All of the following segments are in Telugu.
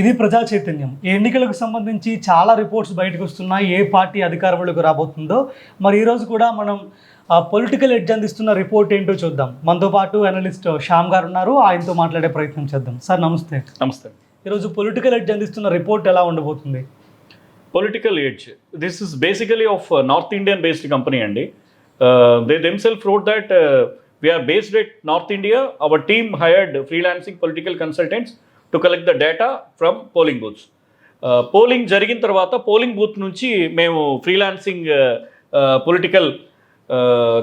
ఇది ప్రజా చైతన్యం. ఎన్నికలకు సంబంధించి చాలా రిపోర్ట్స్ బయటకు వస్తున్నాయి. ఏ పార్టీ అధికారంలోకి రాబోతుందో. మరి ఈరోజు కూడా మనం పొలిటికల్ ఎడ్జ్ అందిస్తున్న రిపోర్ట్ ఏంటో చూద్దాం. మనతో పాటు అనలిస్ట్ శ్యామ్ గారు ఉన్నారు. ఆయనతో మాట్లాడే ప్రయత్నం చేద్దాం. సార్ నమస్తే. నమస్తే. ఈరోజు పొలిటికల్ ఎడ్జ్ అందిస్తున్న రిపోర్ట్ ఎలా ఉండబోతుంది? Political edge this is basically of North Indian based company అండి. They themselves wrote that we are based at North India our team hired freelancing political consultants to collect the data from polling booths polling జరిగిన తర్వాత పోలింగ్ బూత్ నుంచి మేము ఫ్రీలాన్సింగ్ పొలిటికల్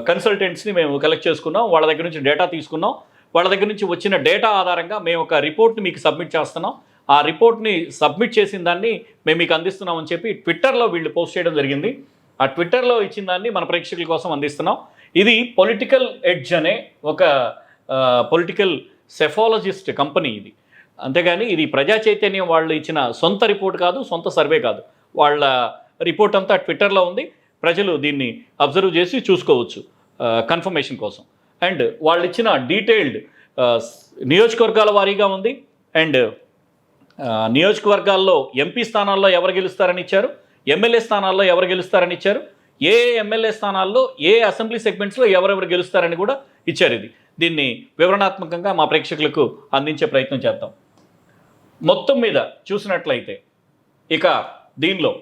కన్సల్టెంట్స్ని మేము కలెక్ట్ చేసుకున్నాం. వాళ్ళ దగ్గర నుంచి డేటా తీసుకున్నాం. వాళ్ళ దగ్గర నుంచి వచ్చిన డేటా ఆధారంగా మేము ఒక రిపోర్ట్ని మీకు సబ్మిట్ చేస్తున్నాం. ఆ రిపోర్ట్ని సబ్మిట్ చేసిన దాన్ని మేము మీకు అందిస్తున్నామని చెప్పి ట్విట్టర్లో వీళ్ళు పోస్ట్ చేయడం జరిగింది. ఆ ట్విట్టర్లో ఇచ్చిన దాన్ని మన ప్రేక్షకుల కోసం అందిస్తున్నాం. ఇది పొలిటికల్ ఎడ్జ్ అనే ఒక పొలిటికల్ సెఫాలజిస్ట్ కంపెనీ ఇది. అంతేగాని ఇది ప్రజా చైతన్యం వాళ్ళు ఇచ్చిన సొంత రిపోర్ట్ కాదు సొంత సర్వే కాదు. వాళ్ళ రిపోర్ట్ అంతా ట్విట్టర్లో ఉంది. ప్రజలు దీన్ని అబ్జర్వ్ చేసి చూసుకోవచ్చు కన్ఫర్మేషన్ కోసం. అండ్ వాళ్ళు ఇచ్చిన డీటెయిల్డ్ నియోజకవర్గాల వారీగా ఉంది. అండ్ నియోజకవర్గాల్లో ఎంపీ స్థానాల్లో ఎవరు గెలుస్తారని ఇచ్చారు? ఎమ్మెల్యే స్థానాల్లో ఎవరు గెలుస్తారని ఇచ్చారు? ఏ ఎమ్మెల్యే స్థానాల్లో ఏ అసెంబ్లీ సెగ్మెంట్స్లో ఎవరెవరు గెలుస్తారని కూడా ఇచ్చారు ఇది. దీన్ని వివరణాత్మకంగా మా ప్రేక్షకులకు అందించే ప్రయత్నం చేద్దాం. మొత్తం మీద చూసినట్లయితే ఇక దీనిలో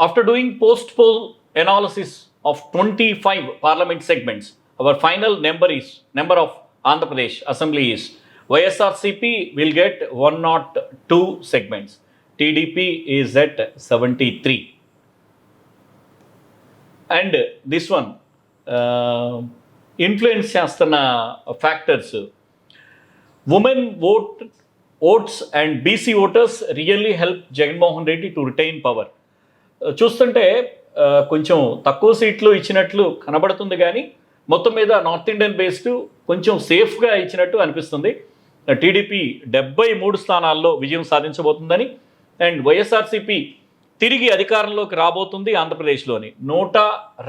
after doing post poll analysis of twenty five parliament segments our final number is number of Andhra Pradesh assembly is YSRCP will get one not two segments TDP is at seventy three and this one influence చేస్తున్న factors women vote votes and BC voters really help Jaganmohan Reddy to retain power చూస్తుంటే ఆ, కొంచెం తక్కువ సీట్లు ఇచ్చినట్లు కనబడుతుంది కానీ మొత్తం మీద నార్త్ ఇండియన్ బేస్డ్ కొంచెం సేఫ్గా ఇచ్చినట్టు అనిపిస్తుంది. టీడీపీ డెబ్బై మూడు స్థానాల్లో విజయం సాధించబోతుందని అండ్ వైఎస్ఆర్సీపీ తిరిగి అధికారంలోకి రాబోతుంది ఆంధ్రప్రదేశ్లోని. నూట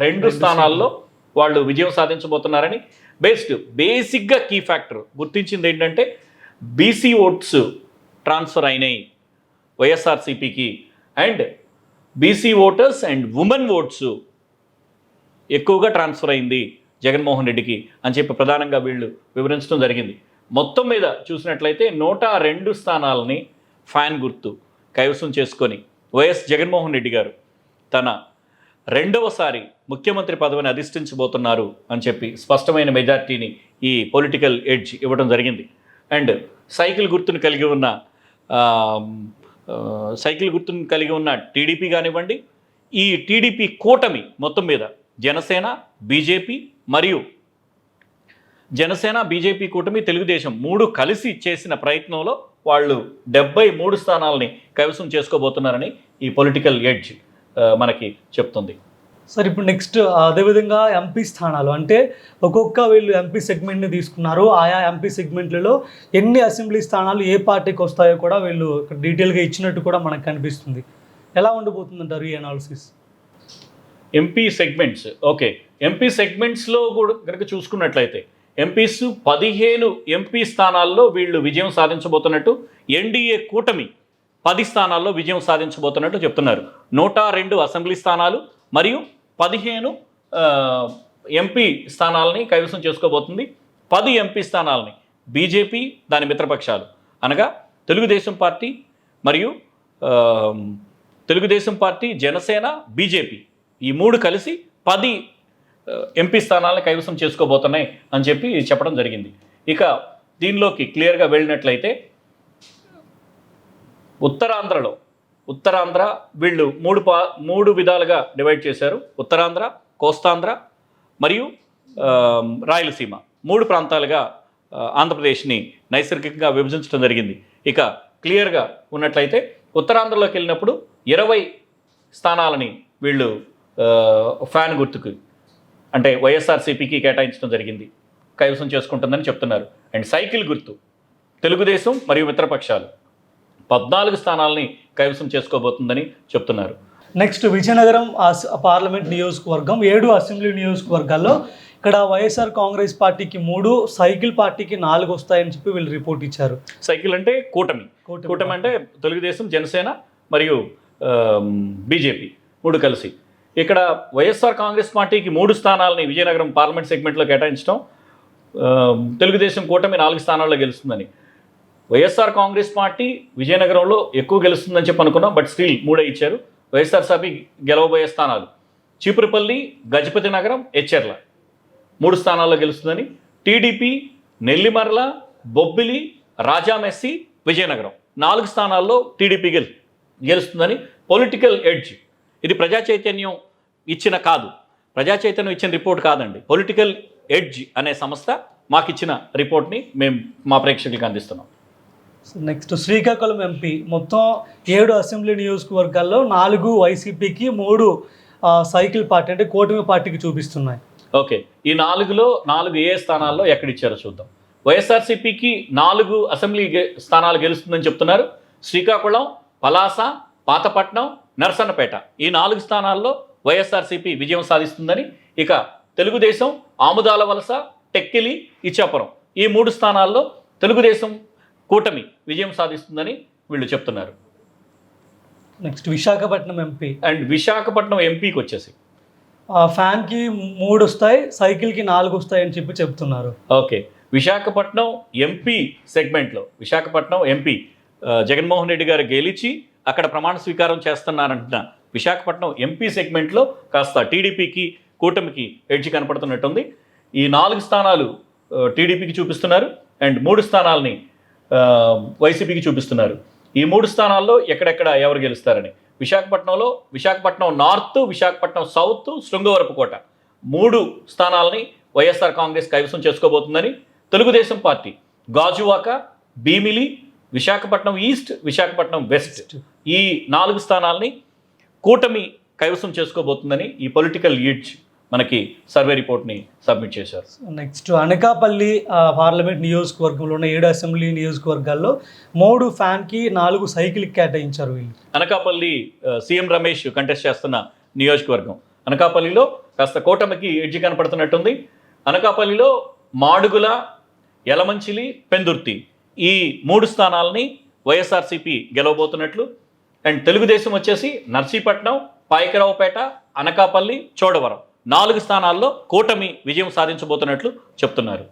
రెండు స్థానాల్లో. వాళ్ళు విజయం సాధించబోతున్నారని బేస్డ్ బేసిక్గా కీ ఫ్యాక్టర్ గుర్తించింది ఏంటంటే బీసీ ఓట్స్ ట్రాన్స్ఫర్ అయినాయి వైఎస్ఆర్సీపీకి. And BC voters and women votes ఎక్కువగా ట్రాన్స్ఫర్ అయింది జగన్మోహన్ రెడ్డికి అని చెప్పి ప్రధానంగా వీళ్ళు వివరించడం జరిగింది. మొత్తం మీద చూసినట్లయితే నూట రెండు స్థానాలని ఫ్యాన్ గుర్తు కైవసం చేసుకొని వైఎస్ జగన్మోహన్ రెడ్డి గారు తన రెండవసారి ముఖ్యమంత్రి పదవిని అధిష్ఠించబోతున్నారు అని చెప్పి స్పష్టమైన మెజార్టీని ఈ పొలిటికల్ ఎడ్జ్ ఇవ్వడం జరిగింది. అండ్ సైకిల్ గుర్తును కలిగి ఉన్న సైకిల్ గుర్తును కలిగి ఉన్న టీడీపీ కానివ్వండి ఈ టీడీపీ కూటమి మొత్తం మీద జనసేన బీజేపీ మరియు జనసేన బీజేపీ కూటమి తెలుగుదేశం మూడు కలిసి చేసిన ప్రయత్నంలో వాళ్ళు డెబ్బై మూడు స్థానాలని కైవసం చేసుకోబోతున్నారని ఈ పొలిటికల్ ఎడ్జ్ మనకి చెప్తుంది. సార్ ఇప్పుడు నెక్స్ట్ అదేవిధంగా ఎంపీ స్థానాలు. అంటే ఒక్కొక్క వీళ్ళు ఎంపీ సెగ్మెంట్ని తీసుకున్నారు. ఆయా ఎంపీ సెగ్మెంట్లలో ఎన్ని అసెంబ్లీ స్థానాలు ఏ పార్టీకి వస్తాయో కూడా వీళ్ళు డీటెయిల్గా ఇచ్చినట్టు కూడా మనకు కనిపిస్తుంది. ఎలా ఉండబోతుందంటారు ఈ analysis MP segments okay. MP సెగ్మెంట్స్లో కూడా కనుక చూసుకున్నట్లయితే ఎంపీస్ పదిహేను ఎంపీ స్థానాల్లో వీళ్ళు విజయం సాధించబోతున్నట్టు ఎన్డీఏ కూటమి పది స్థానాల్లో విజయం సాధించబోతున్నట్టు చెప్తున్నారు. నూట రెండు అసెంబ్లీ స్థానాలు మరియు పదిహేను ఎంపీ స్థానాలని కైవసం చేసుకోబోతుంది. పది ఎంపీ స్థానాలని బీజేపీ దాని మిత్రపక్షాలు. అనగా తెలుగుదేశం పార్టీ మరియు తెలుగుదేశం పార్టీ జనసేన బీజేపీ ఈ మూడు కలిసి పది ఎంపీ స్థానాలను కైవసం చేసుకోబోతున్నాయి అని చెప్పి చెప్పడం జరిగింది. ఇక దీనిలోకి క్లియర్గా వెళ్ళినట్లయితే ఉత్తరాంధ్రలో. ఉత్తరాంధ్ర వీళ్ళు మూడు పా మూడు విధాలుగా డివైడ్ చేశారు. ఉత్తరాంధ్ర కోస్తాంధ్ర మరియు రాయలసీమ. మూడు ప్రాంతాలుగా ఆంధ్రప్రదేశ్ని నైసర్గికంగా విభజించడం జరిగింది. ఇక క్లియర్గా ఉన్నట్లయితే ఉత్తరాంధ్రలోకి వెళ్ళినప్పుడు ఇరవై స్థానాలని వీళ్ళు ఫ్యాన్ గుర్తుకు అంటే వైఎస్ఆర్సీపీకి కేటాయించడం జరిగింది. కైవసం చేసుకుంటుందని చెప్తున్నారు. అండ్ సైకిల్ గుర్తు తెలుగుదేశం మరియు మిత్రపక్షాలు. పద్నాలుగు స్థానాలని కైవసం చేసుకోబోతుందని చెప్తున్నారు. నెక్స్ట్ విజయనగరం పార్లమెంట్ నియోజకవర్గం ఏడు అసెంబ్లీ నియోజకవర్గాల్లో ఇక్కడ వైఎస్ఆర్ కాంగ్రెస్ పార్టీకి మూడు సైకిల్ పార్టీకి నాలుగు వస్తాయని చెప్పి వీళ్ళు రిపోర్ట్ ఇచ్చారు. సైకిల్ అంటే కూటమి. కూటమి. అంటే తెలుగుదేశం జనసేన మరియు బీజేపీ మూడు కలిసి. ఇక్కడ వైఎస్ఆర్ కాంగ్రెస్ పార్టీకి మూడు స్థానాలని విజయనగరం పార్లమెంట్ సెగ్మెంట్లో కేటాయించడం తెలుగుదేశం కూటమి నాలుగు స్థానాల్లో గెలుస్తుందని. వైఎస్ఆర్ కాంగ్రెస్ పార్టీ విజయనగరంలో ఎక్కువ గెలుస్తుందని చెప్పి అనుకున్నాం బట్ స్టిల్ మూడే ఇచ్చారు. వైఎస్ఆర్సీపీ గెలవబోయే స్థానాలు చీపురుపల్లి గజపతి నగరం ఎచ్చెర్ల మూడు స్థానాల్లో గెలుస్తుందని. టీడీపీ నెల్లిమర్ల బొబ్బిలి రాజామెస్సి విజయనగరం నాలుగు స్థానాల్లో టీడీపీ గెలు గెలుస్తుందని పొలిటికల్ ఎడ్జ్. ఇది ప్రజా చైతన్యం ఇచ్చిన కాదు. ప్రజా చైతన్యం ఇచ్చిన రిపోర్ట్ కాదండి. పొలిటికల్ ఎడ్జ్ అనే సంస్థ మాకు ఇచ్చిన రిపోర్ట్ని మేము మా ప్రేక్షకులకు అందిస్తున్నాం. నెక్స్ట్ శ్రీకాకుళం ఎంపీ మొత్తం ఏడు అసెంబ్లీ నియోజకవర్గాల్లో నాలుగు వైసీపీకి మూడు సైకిల్ పార్టీ అంటే కూటమి పార్టీకి చూపిస్తున్నాయి. ఓకే. ఈ నాలుగులో నాలుగు ఏ స్థానాల్లో ఎక్కడిచ్చారో చూద్దాం. వైఎస్ఆర్సీపీకి నాలుగు అసెంబ్లీ గె- స్థానాలు గెలుస్తుందని చెప్తున్నారు. శ్రీకాకుళం పలాస పాతపట్నం నరసన్నపేట. ఈ నాలుగు స్థానాల్లో వైఎస్ఆర్సీపీ విజయం సాధిస్తుందని ఇక తెలుగుదేశం ఆముదాల వలస టెక్కిలి ఇచ్చాపురం. ఈ మూడు స్థానాల్లో తెలుగుదేశం కూటమి విజయం సాధిస్తుందని వీళ్ళు చెప్తున్నారు. Next Visakhapatnam MP and Visakhapatnam ఎంపీకి వచ్చేసి. ఫ్యాన్కి మూడు వస్తాయి సైకిల్కి నాలుగు వస్తాయి అని చెప్పి చెప్తున్నారు. ఓకే. విశాఖపట్నం ఎంపీ సెగ్మెంట్లో విశాఖపట్నం ఎంపీ జగన్మోహన్ రెడ్డి గారు గెలిచి అక్కడ ప్రమాణ స్వీకారం చేస్తున్నారంటున్న విశాఖపట్నం ఎంపీ సెగ్మెంట్లో కాస్త టీడీపీకి కూటమికి ఎడ్జి కనపడుతున్నట్టుంది. ఈ నాలుగు స్థానాలు టీడీపీకి చూపిస్తున్నారు. అండ్ మూడు స్థానాలని వైసీపీకి చూపిస్తున్నారు. ఈ మూడు స్థానాల్లో ఎక్కడెక్కడ ఎవరు గెలుస్తారని? విశాఖపట్నంలో విశాఖపట్నం నార్త్ విశాఖపట్నం సౌత్ శృంగవరపుకోట మూడు స్థానాలని వైఎస్ఆర్ కాంగ్రెస్ కైవసం చేసుకోబోతుందని Telugu Desam party. Gajuwaka Bheemili Visakhapatnam East Visakhapatnam West. ఈ నాలుగు స్థానాల్ని కూటమి కైవసం చేసుకోబోతుందని ఈ పొలిటికల్ లీడ్స్ మనకి సర్వే రిపోర్ట్ని సబ్మిట్ చేశారు. నెక్స్ట్ అనకాపల్లి పార్లమెంట్ నియోజకవర్గంలో ఉన్న ఏడు అసెంబ్లీ నియోజకవర్గాల్లో మూడు ఫ్యాన్కి నాలుగు సైకిల్కి కేటాయించారు వీళ్ళు. అనకాపల్లి సీఎం రమేష్ కంటెస్ట్ చేస్తున్న నియోజకవర్గం. అనకాపల్లిలో కాస్త కూటమికి ఎడ్జి కనపడుతున్నట్టుంది. అనకాపల్లిలో మాడుగుల యలమంచిలి పెందుర్తి ఈ మూడు స్థానాలని వైఎస్ఆర్సీపీ గెలవబోతున్నట్లు. అండ్ తెలుగుదేశం వచ్చేసి నర్సీపట్నం పాయకరావుపేట అనకాపల్లి చోడవరం. నాలుగు స్థానాల్లో కూటమి విజయం సాధించబోతున్నట్లు చెప్తున్నారు.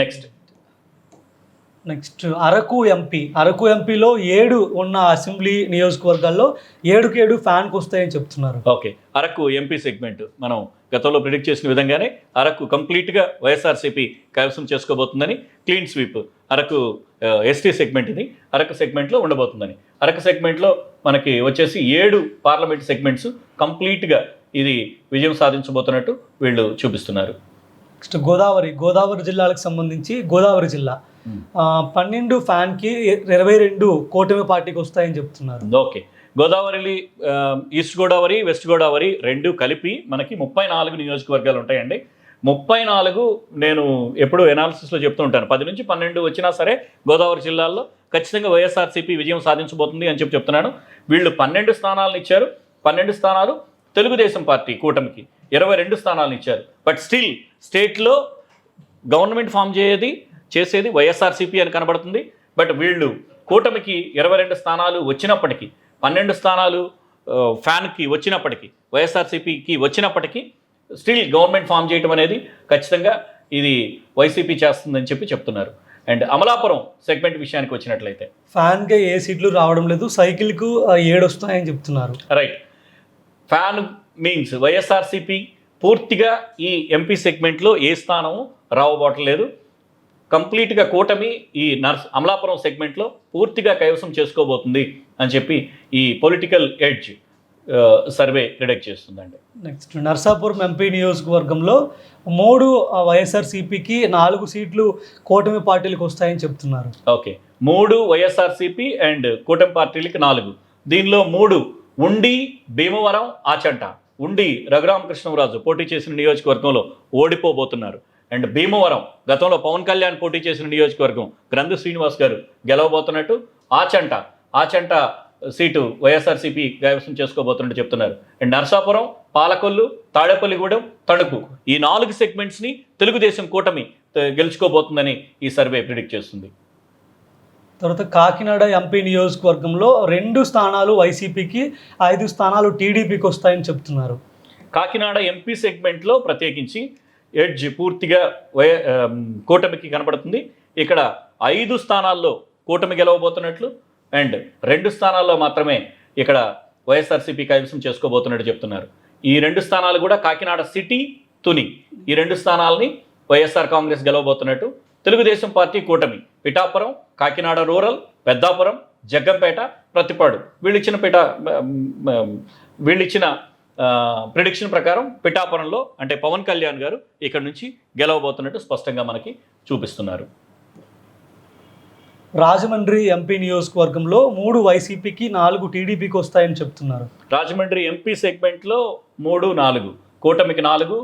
Next next Araku MP Araku ఎంపీలో ఏడు ఉన్న అసెంబ్లీ నియోజకవర్గాల్లో ఏడుకి ఏడు ఫ్యాన్కి వస్తాయని చెప్తున్నారు. ఓకే అరకు ఎంపీ సెగ్మెంట్ మనం గతంలో ప్రిడిక్ట్ చేసిన విధంగానే అరకు కంప్లీట్గా వైఎస్ఆర్సీపీ కైవసం చేసుకోబోతుందని clean sweep Araku ST segment ఇది అరకు సెగ్మెంట్లో ఉండబోతుందని. అరకు సెగ్మెంట్లో మనకి వచ్చేసి ఏడు పార్లమెంట్ సెగ్మెంట్స్ కంప్లీట్గా ఇది విజయం సాధించబోతున్నట్టు వీళ్ళు చూపిస్తున్నారు. నెక్స్ట్ గోదావరి గోదావరి జిల్లాలకు సంబంధించి గోదావరి జిల్లా. పన్నెండు ఫ్యాన్కి ఇరవై రెండు కూటమి పార్టీకి వస్తాయని చెప్తున్నారు. Okay. Godavari East Godavari West Godavari రెండు కలిపి మనకి ముప్పై నాలుగు నియోజకవర్గాలు ఉంటాయండి. ముప్పై నాలుగు నేను ఎప్పుడు ఎనాలిసిస్లో చెప్తూ ఉంటాను. పది నుంచి పన్నెండు వచ్చినా సరే గోదావరి జిల్లాల్లో ఖచ్చితంగా వైఎస్ఆర్సీపీ విజయం సాధించబోతుంది అని చెప్పి చెప్తున్నాను. వీళ్ళు పన్నెండు స్థానాలను ఇచ్చారు. పన్నెండు స్థానాలు తెలుగుదేశం పార్టీ కూటమికి ఇరవై రెండు స్థానాలను ఇచ్చారు. బట్ స్టిల్ స్టేట్లో గవర్నమెంట్ ఫామ్ చేయేది చేసేది వైఎస్ఆర్సీపీ అని కనబడుతుంది. బట్ వీళ్ళు కూటమికి ఇరవై రెండు స్థానాలు వచ్చినప్పటికీ పన్నెండు స్థానాలు ఫ్యాన్కి వచ్చినప్పటికీ వైఎస్ఆర్సీపీకి వచ్చినప్పటికీ స్టిల్ గవర్నమెంట్ ఫామ్ చేయడం అనేది ఖచ్చితంగా ఇది వైసీపీ చేస్తుందని చెప్పి చెప్తున్నారు. అండ్ అమలాపురం సెగ్మెంట్ విషయానికి వచ్చినట్లయితే. ఫ్యాన్కి ఏ సీట్లు రావడం లేదు సైకిల్కు ఏడు వస్తాయని చెప్తున్నారు. రైట్ ఫ్యాన్ మీన్స్ వైఎస్ఆర్సీపీ పూర్తిగా ఈ ఎంపీ సెగ్మెంట్లో ఏ స్థానము రావబోట్లేదు కంప్లీట్గా కూటమి ఈ నర్స్ అమలాపురం సెగ్మెంట్లో పూర్తిగా కైవసం చేసుకోబోతుంది అని చెప్పి ఈ పొలిటికల్ ఎడ్జ్ సర్వే ప్రిడక్ట్ చేస్తుందండి. నెక్స్ట్ నర్సాపురం ఎంపీ నియోజకవర్గంలో మూడు వైఎస్ఆర్సీపీకి నాలుగు సీట్లు కూటమి పార్టీలకు వస్తాయని చెప్తున్నారు. ఓకే. మూడు వైఎస్ఆర్సీపీ అండ్ కూటమి పార్టీలకి నాలుగు. దీనిలో మూడు ఉండి భీమవరం ఆచంట. ఉండి రఘురామకృష్ణరాజు పోటీ చేసిన నియోజకవర్గంలో ఓడిపోబోతున్నారు. అండ్ భీమవరం గతంలో పవన్ కళ్యాణ్ పోటీ చేసిన నియోజకవర్గం గ్రంథు శ్రీనివాస్ గారు గెలవబోతున్నట్టు ఆచంట. ఆచంట సీటు వైఎస్ఆర్సీపీ కైవసం చేసుకోబోతున్నట్టు చెప్తున్నారు. అండ్ నరసాపురం పాలకొల్లు తాడేపల్లిగూడెం తణుకు ఈ నాలుగు సెగ్మెంట్స్ని తెలుగుదేశం కూటమి గెలుచుకోబోతుందని ఈ సర్వే ప్రిడిక్ట్ చేస్తుంది. తర్వాత కాకినాడ ఎంపీ నియోజకవర్గంలో రెండు స్థానాలు వైసీపీకి ఐదు స్థానాలు టీడీపీకి వస్తాయని చెప్తున్నారు. కాకినాడ ఎంపీ సెగ్మెంట్లో ప్రత్యేకించి ఎడ్జ్ పూర్తిగా వై కూటమికి కనబడుతుంది. ఇక్కడ ఐదు స్థానాల్లో కూటమి గెలవబోతున్నట్లు అండ్ రెండు స్థానాల్లో మాత్రమే ఇక్కడ వైఎస్ఆర్సీపీ కైవసం చేసుకోబోతున్నట్టు చెప్తున్నారు. ఈ రెండు స్థానాలు కూడా కాకినాడ సిటీ తుని ఈ రెండు స్థానాలని వైఎస్ఆర్ కాంగ్రెస్ గెలవబోతున్నట్టు తెలుగుదేశం పార్టీ కూటమి. పిఠాపురం కాకినాడ రూరల్ పెద్దాపురం జగ్గంపేట ప్రతిపాడు. వీళ్ళిచ్చిన పిఠా వీళ్ళిచ్చిన ప్రిడిక్షన్ ప్రకారం పిఠాపురంలో అంటే పవన్ కళ్యాణ్ గారు ఇక్కడ నుంచి గెలవబోతున్నట్టు స్పష్టంగా మనకి చూపిస్తున్నారు. రాజమండ్రి ఎంపీ నియోజకవర్గంలో మూడు వైసీపీకి నాలుగు టీడీపీకి వస్తాయని చెప్తున్నారు. రాజమండ్రి ఎంపీ సెగ్మెంట్లో మూడు నాలుగు. కూటమికి నాలుగు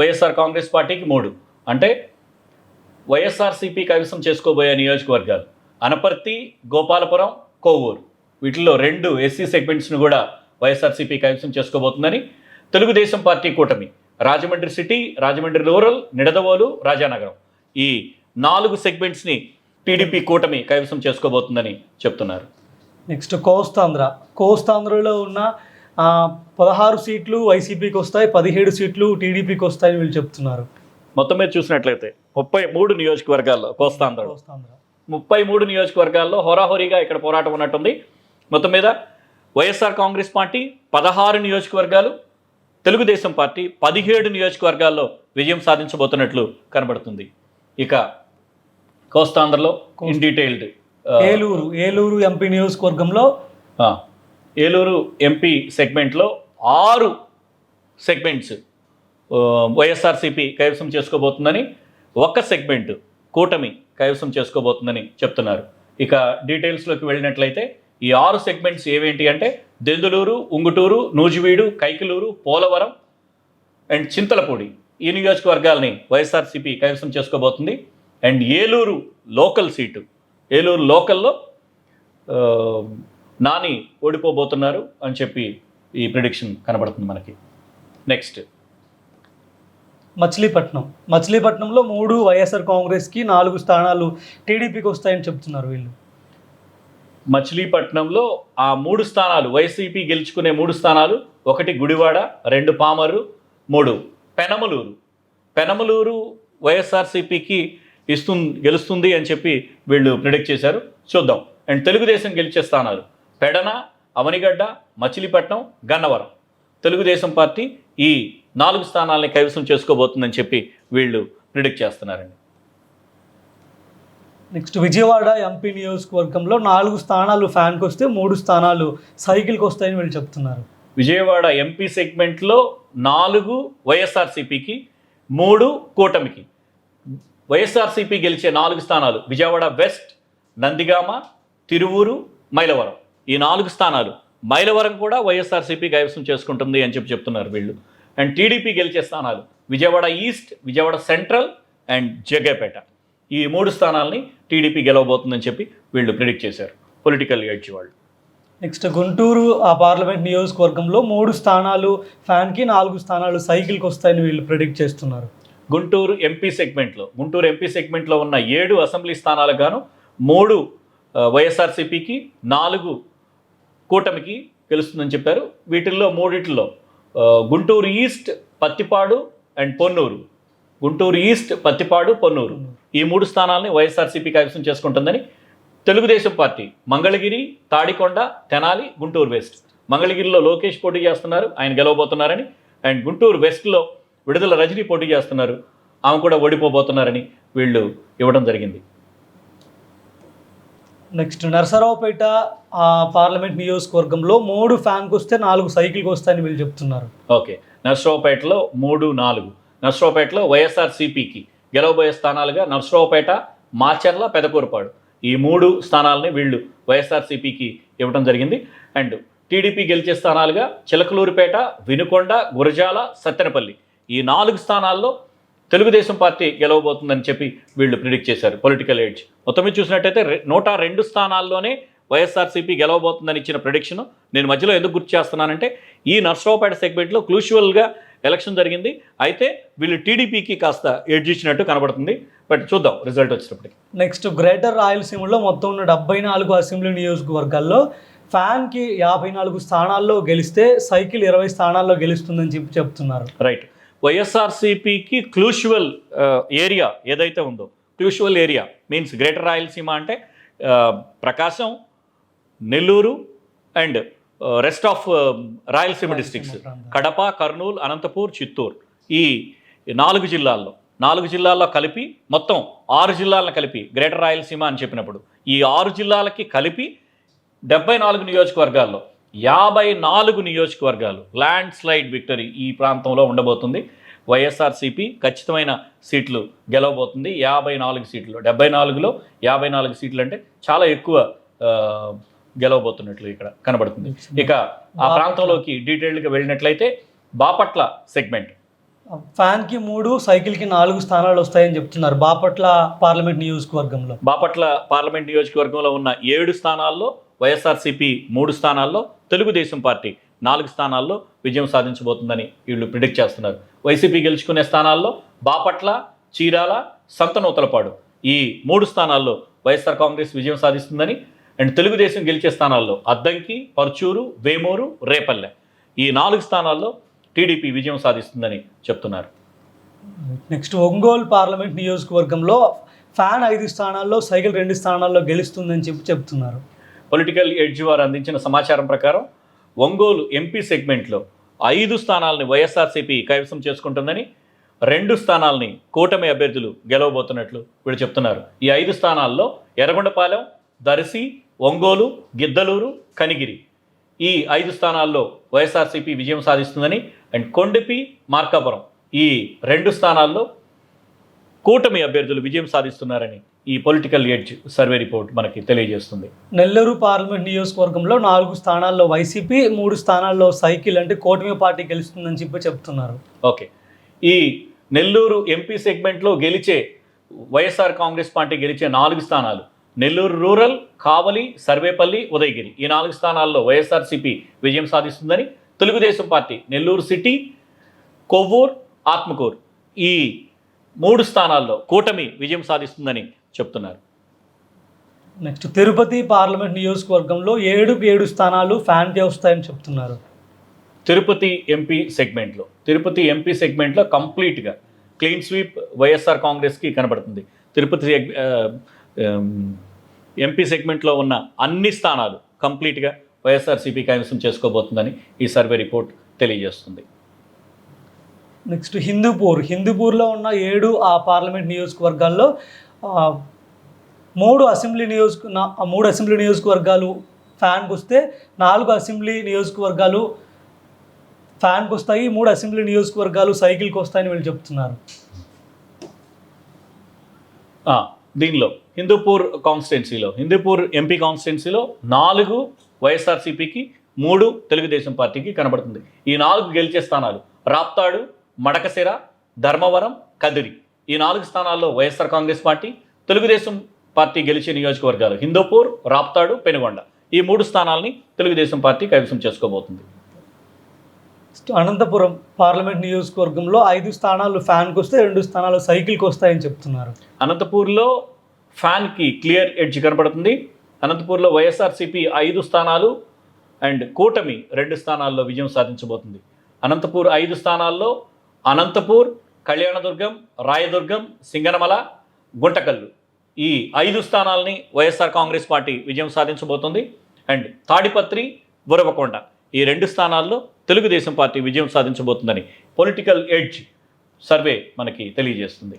వైఎస్ఆర్ కాంగ్రెస్ పార్టీకి మూడు. అంటే వైఎస్ఆర్సీపీ కైవసం చేసుకోబోయే నియోజకవర్గాలు. అనపర్తి గోపాలపురం కోవూరు వీటిల్లో రెండు ఎస్సీ సెగ్మెంట్స్ను కూడా వైఎస్ఆర్సీపీ కైవసం చేసుకోబోతుందని తెలుగుదేశం పార్టీ కూటమి రాజమండ్రి సిటీ రాజమండ్రి రూరల్ నిడదవోలు రాజానగరం ఈ నాలుగు సెగ్మెంట్స్ని టీడీపీ కూటమి కైవసం చేసుకోబోతుందని చెప్తున్నారు. నెక్స్ట్ కోస్తాంధ్ర. కోస్తాంధ్రలో ఉన్న పదహారు సీట్లు వైసీపీకి వస్తాయి పదిహేడు సీట్లు టీడీపీకి వస్తాయని వీళ్ళు చెప్తున్నారు. మొత్తం మీద చూసినట్లయితే ముప్పై మూడు నియోజకవర్గాల్లో కోస్తాంధ్ర. ముప్పై మూడు నియోజకవర్గాల్లో హోరాహోరీగా ఇక్కడ పోరాటం ఉన్నట్టుంది. మొత్తం మీద వైఎస్ఆర్ కాంగ్రెస్ పార్టీ పదహారు నియోజకవర్గాలు తెలుగుదేశం పార్టీ పదిహేడు నియోజకవర్గాల్లో విజయం సాధించబోతున్నట్లు కనబడుతుంది. ఇక కోస్తాంధ్రలో in detailed Eluru Eluru MP నియోజకవర్గంలో ఏలూరు ఎంపీ సెగ్మెంట్లో ఆరు సెగ్మెంట్స్ వైఎస్ఆర్సీపీ కైవసం చేసుకోబోతుందని ఒక్క సెగ్మెంట్ కూటమి కైవసం చేసుకోబోతుందని చెప్తున్నారు. ఇక డీటెయిల్స్లోకి వెళ్ళినట్లయితే ఈ ఆరు సెగ్మెంట్స్ ఏవేంటి అంటే దెందులూరు ఉంగుటూరు నూజివీడు కైకలూరు పోలవరం అండ్ చింతలపూడి. ఈ నియోజకవర్గాల్ని వైఎస్ఆర్సీపీ కైవసం చేసుకోబోతుంది. And Eluru local seat. Eluru లోకల్లో నాని ఓడిపోబోతున్నారు అని చెప్పి ఈ ప్రిడిక్షన్ కనబడుతుంది మనకి. నెక్స్ట్ మచిలీపట్నం. మచిలీపట్నంలో మూడు వైఎస్ఆర్ కాంగ్రెస్కి నాలుగు స్థానాలు టీడీపీకి వస్తాయని చెప్తున్నారు వీళ్ళు. మచిలీపట్నంలో ఆ మూడు స్థానాలు వైసీపీ గెలుచుకునే మూడు స్థానాలు ఒకటి గుడివాడ రెండు పామరు మూడు పెనమలూరు. పెనమలూరు వైఎస్ఆర్సీపీకి ఇస్తు గెలుస్తుంది అని చెప్పి వీళ్ళు ప్రిడిక్ట్ చేశారు. చూద్దాం. అండ్ తెలుగుదేశం గెలిచే స్థానాలు పెడన అవనిగడ్డ మచిలీపట్నం గన్నవరం. తెలుగుదేశం పార్టీ ఈ నాలుగు స్థానాలని కైవసం చేసుకోబోతుందని చెప్పి వీళ్ళు ప్రిడిక్ట్ చేస్తున్నారండి. నెక్స్ట్ విజయవాడ ఎంపీ నియోజకవర్గంలో నాలుగు స్థానాలు ఫ్యాన్కి వస్తే మూడు స్థానాలు సైకిల్కి వస్తాయని వీళ్ళు చెప్తున్నారు. విజయవాడ ఎంపీ సెగ్మెంట్లో నాలుగు వైఎస్ఆర్సీపీకి మూడు కూటమికి. వైఎస్ఆర్సీపీ గెలిచే నాలుగు స్థానాలు విజయవాడ వెస్ట్ నందిగామ తిరువూరు మైలవరం. ఈ నాలుగు స్థానాలు మైలవరం కూడా వైఎస్ఆర్సీపీ కైవసం చేసుకుంటుంది అని చెప్పి చెప్తున్నారు వీళ్ళు. అండ్ టీడీపీ గెలిచే స్థానాలు Vijayawada East Vijayawada central and Jaggayyapeta. ఈ మూడు స్థానాలని టీడీపీ గెలవబోతుందని చెప్పి వీళ్ళు ప్రిడిక్ట్ చేశారు పొలిటికల్ ఎడ్జ్ వాళ్ళు. నెక్స్ట్ గుంటూరు ఆ పార్లమెంట్ నియోజకవర్గంలో మూడు స్థానాలు ఫ్యాన్కి నాలుగు స్థానాలు సైకిల్కి వస్తాయని వీళ్ళు ప్రెడిక్ట్ చేస్తున్నారు. గుంటూరు ఎంపీ సెగ్మెంట్లో గుంటూరు ఎంపీ సెగ్మెంట్లో ఉన్న ఏడు అసెంబ్లీ స్థానాలకు గాను మూడు వైఎస్ఆర్సీపీకి నాలుగు కూటమికి గెలుస్తుందని చెప్పారు. వీటిల్లో మూడిట్లో Guntur East Pattipadu and Ponnuru. Guntur East Pattipadu Ponnuru. ఈ మూడు స్థానాలని వైఎస్ఆర్సీపీ కైవసం చేసుకుంటుందని తెలుగుదేశం పార్టీ మంగళగిరి తాడికొండ తెనాలి గుంటూరు వెస్ట్. మంగళగిరిలో లోకేష్ పోటీ చేస్తున్నారు ఆయన గెలవబోతున్నారని. అండ్ గుంటూరు వెస్ట్లో విడుదల రజనీ పోటీ చేస్తున్నారు ఆమె కూడా ఓడిపోబోతున్నారని వీళ్ళు ఇవ్వడం జరిగింది. నెక్స్ట్ నరసరావుపేట పార్లమెంట్ నియోజకవర్గంలో మూడు ఫ్యాన్కి వస్తే నాలుగు సైకిల్కి వస్తాయని వీళ్ళు చెప్తున్నారు. ఓకే. నర్సరావుపేటలో మూడు నాలుగు. నర్సరావుపేటలో వైఎస్ఆర్సీపీకి గెలవబోయే స్థానాలుగా నర్సరావుపేట మాచర్ల పెదకూరపాడు. ఈ మూడు స్థానాలని వీళ్ళు వైఎస్ఆర్సీపీకి ఇవ్వడం జరిగింది. అండ్ టీడీపీ గెలిచే స్థానాలుగా చిలకలూరుపేట వినుకొండ గురజాల సత్తెనపల్లి. ఈ నాలుగు స్థానాల్లో తెలుగుదేశం పార్టీ గెలవబోతుందని చెప్పి వీళ్ళు ప్రిడిక్ట్ చేశారు పొలిటికల్ ఎడ్జ్ మొత్తం మీద చూసినట్టయితే నూట రెండు స్థానాల్లోనే వైఎస్ఆర్సీపీ గెలవబోతుందని ఇచ్చిన ప్రిడిక్షన్ నేను మధ్యలో ఎందుకు గుర్తు చేస్తున్నానంటే ఈ నర్సరావుపేట సెగ్మెంట్లో క్రూషువల్గా ఎలక్షన్ జరిగింది. అయితే వీళ్ళు టీడీపీకి కాస్త ఎడ్జ్ ఇచ్చినట్టు కనబడుతుంది. బట్ చూద్దాం రిజల్ట్ వచ్చినప్పటికి నెక్స్ట్ గ్రేటర్ రాయలసీమలో మొత్తం ఉన్న డెబ్బై నాలుగు అసెంబ్లీ నియోజకవర్గాల్లో ఫ్యాన్కి యాభై నాలుగు స్థానాల్లో గెలిస్తే సైకిల్ ఇరవై స్థానాల్లో గెలుస్తుందని చెప్పి చెప్తున్నారు. రైట్ వైఎస్ఆర్సీపీకి క్లూషువల్ ఏరియా ఏదైతే ఉందో క్లూషువల్ ఏరియా మీన్స్ గ్రేటర్ రాయలసీమ అంటే Prakasam Nellore and rest of Rayalaseema districts Kadapa Kurnool Anantapur Chittoor. ఈ నాలుగు జిల్లాల్లో నాలుగు జిల్లాల్లో కలిపి మొత్తం ఆరు జిల్లాలను కలిపి గ్రేటర్ రాయలసీమ అని చెప్పినప్పుడు ఈ ఆరు జిల్లాలకి కలిపి డెబ్బై నాలుగు నియోజకవర్గాల్లో యాభై నాలుగు నియోజకవర్గాలు ల్యాండ్ స్లైడ్ విక్టరీ ఈ ప్రాంతంలో ఉండబోతుంది. వైఎస్ఆర్సీపీ ఖచ్చితమైన సీట్లు గెలవబోతుంది. యాభై నాలుగు సీట్లు డెబ్బై నాలుగులో యాభై నాలుగు సీట్లు అంటే చాలా ఎక్కువ గెలవబోతున్నట్లు ఇక్కడ కనబడుతుంది. ఇక ఆ ప్రాంతంలోకి డీటెయిల్డ్గా వెళ్ళినట్లయితే బాపట్ల సెగ్మెంట్. ఫ్యాన్కి మూడు సైకిల్కి నాలుగు స్థానాలు వస్తాయని చెప్తున్నారు బాపట్ల పార్లమెంట్ నియోజకవర్గంలో. బాపట్ల పార్లమెంట్ నియోజకవర్గంలో ఉన్న ఏడు స్థానాల్లో వైఎస్ఆర్సీపీ మూడు స్థానాల్లో తెలుగుదేశం పార్టీ నాలుగు స్థానాల్లో విజయం సాధించబోతుందని వీళ్ళు ప్రిడిక్ట్ చేస్తున్నారు. వైసీపీ గెలుచుకునే స్థానాల్లో బాపట్ల చీరాల సంతనూతలపాడు ఈ మూడు స్థానాల్లో వైఎస్ఆర్ కాంగ్రెస్ విజయం సాధిస్తుందని అండ్ తెలుగుదేశం గెలిచే స్థానాల్లో అద్దంకి పర్చూరు వేమూరు రేపల్లె ఈ నాలుగు స్థానాల్లో టీడీపీ విజయం సాధిస్తుందని చెప్తున్నారు. నెక్స్ట్ ఒంగోలు పార్లమెంట్ నియోజకవర్గంలో ఫ్యాన్ ఐదు స్థానాల్లో సైకిల్ రెండు స్థానాల్లో గెలుస్తుందని చెప్పి చెప్తున్నారు. పొలిటికల్ ఎడ్జ్ వారు అందించిన సమాచారం ప్రకారం ఒంగోలు ఎంపీ సెగ్మెంట్లో ఐదు స్థానాలని వైఎస్ఆర్సీపీ కైవసం చేసుకుంటుందని రెండు స్థానాల్ని కూటమి అభ్యర్థులు గెలవబోతున్నట్లు వీళ్ళు చెప్తున్నారు. ఈ ఐదు స్థానాల్లో ఎర్రగొండపాలెం దర్శి ఒంగోలు గిద్దలూరు కనిగిరి ఈ ఐదు స్థానాల్లో వైఎస్ఆర్సీపీ విజయం సాధిస్తుందని అండ్ కొండపి మార్కాపురం ఈ రెండు స్థానాల్లో కూటమి అభ్యర్థులు విజయం సాధిస్తున్నారని ఈ పొలిటికల్ ఎడ్జ్ సర్వే రిపోర్ట్ మనకి తెలియజేస్తుంది. నెల్లూరు పార్లమెంట్ నియోజకవర్గంలో నాలుగు స్థానాల్లో వైసీపీ మూడు స్థానాల్లో సైకిల్ అంటే కూటమి పార్టీ గెలుస్తుందని చెప్పి చెప్తున్నారు. ఓకే. ఈ నెల్లూరు ఎంపీ సెగ్మెంట్లో గెలిచే వైఎస్ఆర్ కాంగ్రెస్ పార్టీ గెలిచే నాలుగు స్థానాలు నెల్లూరు రూరల్ కావలి సర్వేపల్లి ఉదయగిరి. ఈ నాలుగు స్థానాల్లో వైఎస్ఆర్సీపీ విజయం సాధిస్తుందని తెలుగుదేశం పార్టీ నెల్లూరు సిటీ కొవ్వూర్ ఆత్మకూర్. ఈ మూడు స్థానాల్లో కూటమి విజయం సాధిస్తుందని చెప్తున్నారు. నెక్స్ట్ తిరుపతి పార్లమెంట్ నియోజకవర్గంలో ఏడుకు ఏడు స్థానాలు ఫ్యాన్కే వస్తాయని చెప్తున్నారు. తిరుపతి ఎంపీ సెగ్మెంట్లో తిరుపతి ఎంపీ సెగ్మెంట్లో కంప్లీట్గా క్లీన్ స్వీప్ వైఎస్ఆర్ కాంగ్రెస్కి కనబడుతుంది. తిరుపతి ఎంపీ సెగ్మెంట్లో ఉన్న అన్ని స్థానాలు కంప్లీట్గా వైఎస్ఆర్సీపీ కైవసం చేసుకోబోతుందని ఈ సర్వే రిపోర్ట్ తెలియజేస్తుంది. నెక్స్ట్ హిందూపూర్ హిందూపూర్లో ఉన్న ఏడు ఆ పార్లమెంట్ నియోజకవర్గాల్లో మూడు అసెంబ్లీ నియోజక మూడు అసెంబ్లీ నియోజకవర్గాలు ఫ్యాన్కి వస్తే నాలుగు అసెంబ్లీ నియోజకవర్గాలు ఫ్యాన్కి వస్తాయి మూడు అసెంబ్లీ నియోజకవర్గాలు సైకిల్కి వస్తాయని వీళ్ళు చెప్తున్నారు. దీనిలో హిందూపూర్ కాన్స్టిట్యున్సీలో హిందూపూర్ ఎంపీ కాన్స్టిట్యున్సీలో నాలుగు వైఎస్ఆర్సీపీకి మూడు తెలుగుదేశం పార్టీకి కనబడుతుంది. ఈ నాలుగు గెలిచే స్థానాలు రాప్తాడు మడకసిర ధర్మవరం కదిరి. ఈ నాలుగు స్థానాల్లో YSR Congress party Telugu Desam party గెలిచే నియోజకవర్గాలు హిందూపూర్ రాప్తాడు పెనుగొండ. ఈ మూడు స్థానాల్ని తెలుగుదేశం పార్టీ కైవసం చేసుకోబోతుంది. అనంతపురం పార్లమెంట్ నియోజకవర్గంలో ఐదు స్థానాలు ఫ్యాన్కి వస్తే రెండు స్థానాలు సైకిల్కి వస్తాయని చెప్తున్నారు. అనంతపూర్లో ఫ్యాన్కి క్లియర్ ఎడ్జ్ కనబడుతుంది. అనంతపూర్లో వైఎస్ఆర్సీపీ ఐదు స్థానాలు అండ్ కూటమి రెండు స్థానాల్లో విజయం సాధించబోతుంది. అనంతపూర్ ఐదు స్థానాల్లో అనంతపూర్ కళ్యాణదుర్గం రాయదుర్గం సింగనమల గుంటకల్లు. ఈ ఐదు స్థానాల్ని వైఎస్ఆర్ కాంగ్రెస్ పార్టీ విజయం సాధించబోతుంది. అండ్ తాడిపత్రి బురవకొండ. ఈ రెండు స్థానాల్లో తెలుగుదేశం పార్టీ విజయం సాధించబోతుందని పొలిటికల్ ఎడ్జ్ సర్వే మనకి తెలియజేస్తుంది.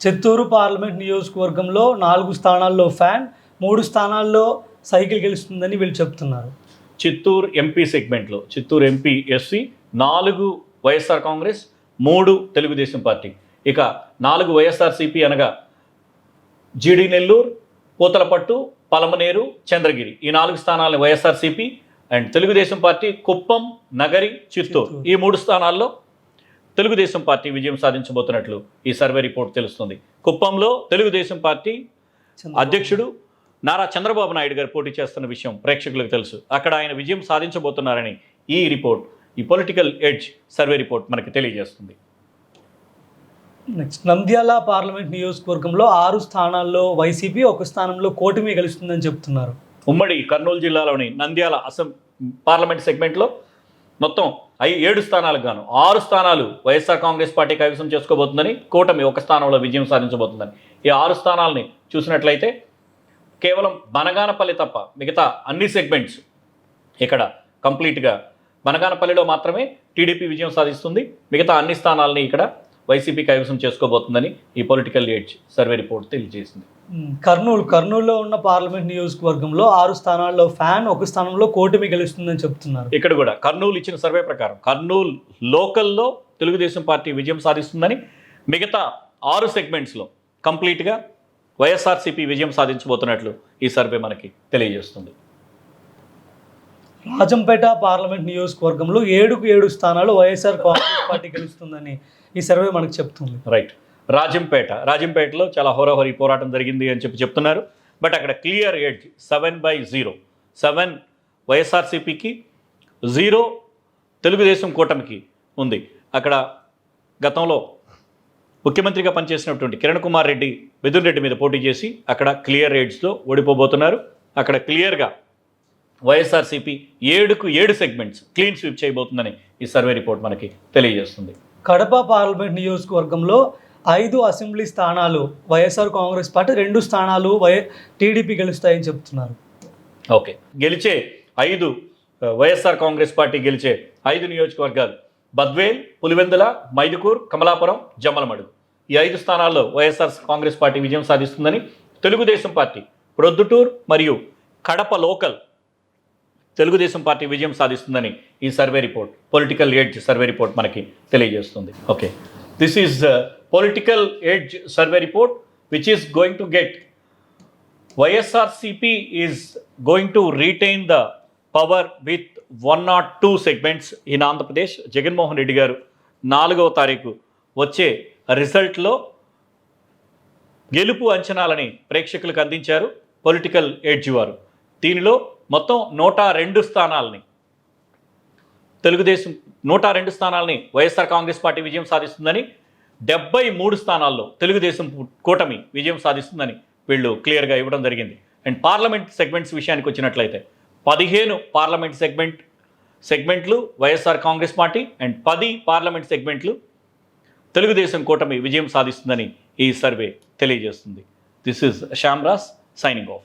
చిత్తూరు పార్లమెంట్ నియోజకవర్గంలో నాలుగు స్థానాల్లో ఫ్యాన్ మూడు స్థానాల్లో సైకిల్ గెలుస్తుందని వీళ్ళు చెప్తున్నారు. చిత్తూరు ఎంపీ సెగ్మెంట్లో చిత్తూరు ఎంపీ ఎస్సీ నాలుగు వైఎస్ఆర్ కాంగ్రెస్ మూడు తెలుగుదేశం పార్టీ. ఇక నాలుగు వైఎస్ఆర్సీపీ అనగా జీడి నెల్లూరు పూతలపట్టు పలమనేరు చంద్రగిరి. ఈ నాలుగు స్థానాలను YSRCP and Telugu Desam party Kuppam Nagari Chittoor. ఈ మూడు స్థానాల్లో తెలుగుదేశం పార్టీ విజయం సాధించబోతున్నట్లు ఈ సర్వే రిపోర్ట్ తెలుస్తుంది. కుప్పంలో తెలుగుదేశం పార్టీ. అధ్యక్షుడు నారా చంద్రబాబు నాయుడు గారు పోటీ చేస్తున్న విషయం ప్రేక్షకులకు తెలుసు. అక్కడ ఆయన విజయం సాధించబోతున్నారని ఈ రిపోర్ట్ ఈ పొలిటికల్ ఎడ్జ్ సర్వే రిపోర్ట్ మనకి తెలియజేస్తుంది. నెక్స్ట్ నంద్యాల పార్లమెంట్ నియోజకవర్గంలో ఆరు స్థానాల్లో వైసీపీ ఒక స్థానంలో కూటమి గెలుస్తుందని చెప్తున్నారు. ఉమ్మడి కర్నూలు జిల్లాలోని నంద్యాల అసం పార్లమెంట్ సెగ్మెంట్లో మొత్తం ఐ ఏడు స్థానాలకు గాను ఆరు స్థానాలు వైఎస్ఆర్ కాంగ్రెస్ పార్టీ కైవసం చేసుకోబోతుందని కూటమి ఒక స్థానంలో విజయం సాధించబోతుందని. ఈ ఆరు స్థానాలని చూసినట్లయితే కేవలం బనగానపల్లి తప్ప మిగతా అన్ని సెగ్మెంట్స్ ఇక్కడ కంప్లీట్గా బనగానపల్లిలో మాత్రమే టీడీపీ విజయం సాధిస్తుంది. మిగతా అన్ని స్థానాలని ఇక్కడ వైసీపీ కైవసం చేసుకోబోతుందని ఈ పొలిటికల్ ఎడ్జ్ సర్వే రిపోర్ట్ తెలియజేసింది. కర్నూలు కర్నూలులో ఉన్న పార్లమెంట్ నియోజకవర్గంలో ఆరు స్థానాల్లో ఫ్యాన్ ఒక స్థానంలో కూటమి గెలుస్తుందని చెప్తున్నారు. ఇక్కడ కూడా కర్నూలు ఇచ్చిన సర్వే ప్రకారం కర్నూలు లోకల్లో తెలుగుదేశం పార్టీ విజయం సాధిస్తుందని మిగతా ఆరు సెగ్మెంట్స్లో కంప్లీట్గా వైఎస్ఆర్సీపీ విజయం సాధించబోతున్నట్లు ఈ సర్వే మనకి తెలియజేస్తుంది. రాజంపేట పార్లమెంట్ నియోజకవర్గంలో ఏడుకు ఏడు స్థానాలు వైఎస్ఆర్ కాంగ్రెస్ పార్టీ గెలుస్తుందని ఈ సర్వే మనకు చెప్తుంది. రైట్ రాజంపేట రాజంపేటలో చాలా హోరాహోరీ పోరాటం జరిగింది అని చెప్పి చెప్తున్నారు. బట్ అక్కడ clear edge seven by zero seven వైఎస్ఆర్సీపీకి జీరో తెలుగుదేశం కూటమికి ఉంది. అక్కడ గతంలో ముఖ్యమంత్రిగా పనిచేసినటువంటి కిరణ్ కుమార్ రెడ్డి మిథున్ రెడ్డి మీద పోటీ చేసి అక్కడ క్లియర్ ఎయిడ్స్లో ఓడిపోబోతున్నారు. అక్కడ క్లియర్గా వైఎస్ఆర్సీపీ ఏడుకు ఏడు సెగ్మెంట్స్ క్లీన్ స్వీప్ చేయబోతుందని ఈ సర్వే రిపోర్ట్ మనకి తెలియజేస్తుంది. కడప పార్లమెంట్ నియోజకవర్గంలో ఐదు అసెంబ్లీ స్థానాలు వైఎస్ఆర్ కాంగ్రెస్ పార్టీ రెండు స్థానాలు వై టీడీపీ గెలుస్తాయని చెప్తున్నారు. ఓకే. గెలిచే ఐదు వైఎస్ఆర్ కాంగ్రెస్ పార్టీ గెలిచే ఐదు నియోజకవర్గాలు బద్వేల్ పులివెందుల మైదుకూర్ కమలాపురం జమ్మలమడుగు ఈ ఐదు స్థానాల్లో వైఎస్ఆర్ కాంగ్రెస్ పార్టీ విజయం సాధిస్తుందని తెలుగుదేశం పార్టీ ప్రొద్దుటూర్ మరియు కడప లోకల్ తెలుగుదేశం పార్టీ విజయం సాధిస్తుందని ఈ survey report political edge survey report మనకి తెలియజేస్తుంది. Okay. This is political edge survey report which is going to get YSRCP is going to retain the power with one not two segments in Andhra Pradesh Jaganmohan Reddy garu నాలుగవ తారీఖు వచ్చే రిజల్ట్లో గెలుపు అంచనాలని ప్రేక్షకులకు అందించారు. పొలిటికల్ ఎడ్జ్ వారు. దీనిలో మొత్తం నూట రెండు స్థానాలని. తెలుగుదేశం నూట రెండు స్థానాలని వైఎస్ఆర్ కాంగ్రెస్ పార్టీ విజయం సాధిస్తుందని డెబ్బై మూడు స్థానాల్లో తెలుగుదేశం కూటమి విజయం సాధిస్తుందని వీళ్ళు క్లియర్గా ఇవ్వడం జరిగింది. అండ్ పార్లమెంట్ సెగ్మెంట్స్ విషయానికి వచ్చినట్లయితే పదిహేను పార్లమెంట్ సెగ్మెంట్ సెగ్మెంట్లు వైఎస్ఆర్ కాంగ్రెస్ పార్టీ అండ్ పది పార్లమెంట్ సెగ్మెంట్లు తెలుగుదేశం కూటమి విజయం సాధిస్తుందని ఈ సర్వే తెలియజేస్తుంది. దిస్ ఇస్ శ్యామ్రాస్ సైనింగ్ ఆఫ్.